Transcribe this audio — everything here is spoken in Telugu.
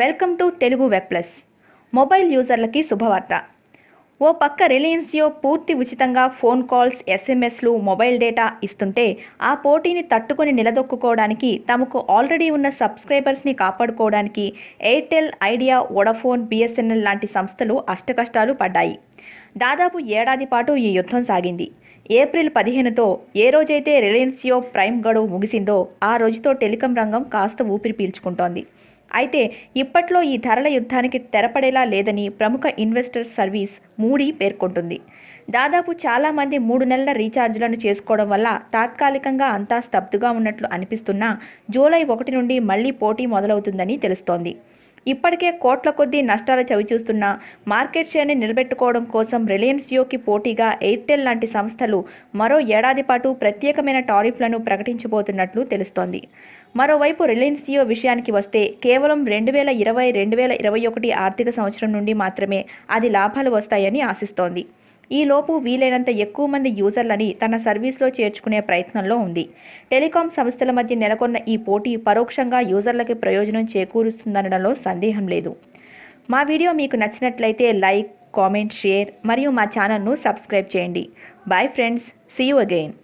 Welcome to Telugu web plus. Mobile యూజర్లకి శుభవార్త. ఓ పక్క రిలయన్స్ జియో పూర్తి ఉచితంగా ఫోన్ కాల్స్ ఎస్ఎంఎస్లు మొబైల్ డేటా ఇస్తుంటే ఆ పోటీని తట్టుకొని నిలదొక్కుకోవడానికి తమకు ఆల్రెడీ ఉన్న సబ్స్క్రైబర్స్ని కాపాడుకోవడానికి ఎయిర్టెల్ ఐడియా వొడాఫోన్ బిఎస్ఎన్ఎల్ లాంటి సంస్థలు అష్టకష్టాలు పడ్డాయి. దాదాపు ఏడాది పాటు ఈ యుద్ధం సాగింది. ఏప్రిల్ పదిహేనుతో ఏ రోజైతే రిలయన్స్ జియో ప్రైమ్ గడువు ముగిసిందో ఆ రోజుతో టెలికాం రంగం కాస్త ఊపిరి పీల్చుకుంటోంది. అయితే ఇప్పట్లో ఈ ధరల యుద్ధానికి తెరపడేలా లేదని ప్రముఖ ఇన్వెస్టర్ సర్వీస్ మూడీ పేర్కొంటుంది. దాదాపు చాలామంది మూడు నెలల రీఛార్జ్లను చేసుకోవడం వల్ల తాత్కాలికంగా అంతా స్తబ్దుగా ఉన్నట్లు అనిపిస్తున్నా జూలై ఒకటి నుండి మళ్ళీ పోటీ మొదలవుతుందని తెలుస్తోంది. ఇప్పటికే కోట్ల కొద్దీ నష్టాలు చవిచూస్తున్న మార్కెట్ షేర్ని నిలబెట్టుకోవడం కోసం రిలయన్స్ జియోకి పోటీగా ఎయిర్టెల్ లాంటి సంస్థలు మరో ఏడాది పాటు ప్రత్యేకమైన టారిఫ్లను ప్రకటించబోతున్నట్లు తెలుస్తోంది. మరోవైపు రిలయన్స్ జియో విషయానికి వస్తే కేవలం రెండు వేల ఇరవై రెండు వేల ఇరవై ఒకటి ఆర్థిక సంవత్సరం నుండి మాత్రమే అది లాభాలు వస్తాయని ఆశిస్తోంది. ఈలోపు వీలైనంత ఎక్కువ మంది యూజర్లని తన సర్వీస్లో చేర్చుకునే ప్రయత్నంలో ఉంది. టెలికాం సంస్థల మధ్య నెలకొన్న ఈ పోటీ పరోక్షంగా యూజర్లకి ప్రయోజనం చేకూరుస్తుందనడంలో సందేహం లేదు. మా వీడియో మీకు నచ్చినట్లయితే లైక్ కామెంట్ షేర్ మరియు మా ఛానల్ను సబ్స్క్రైబ్ చేయండి. Bye friends see you again.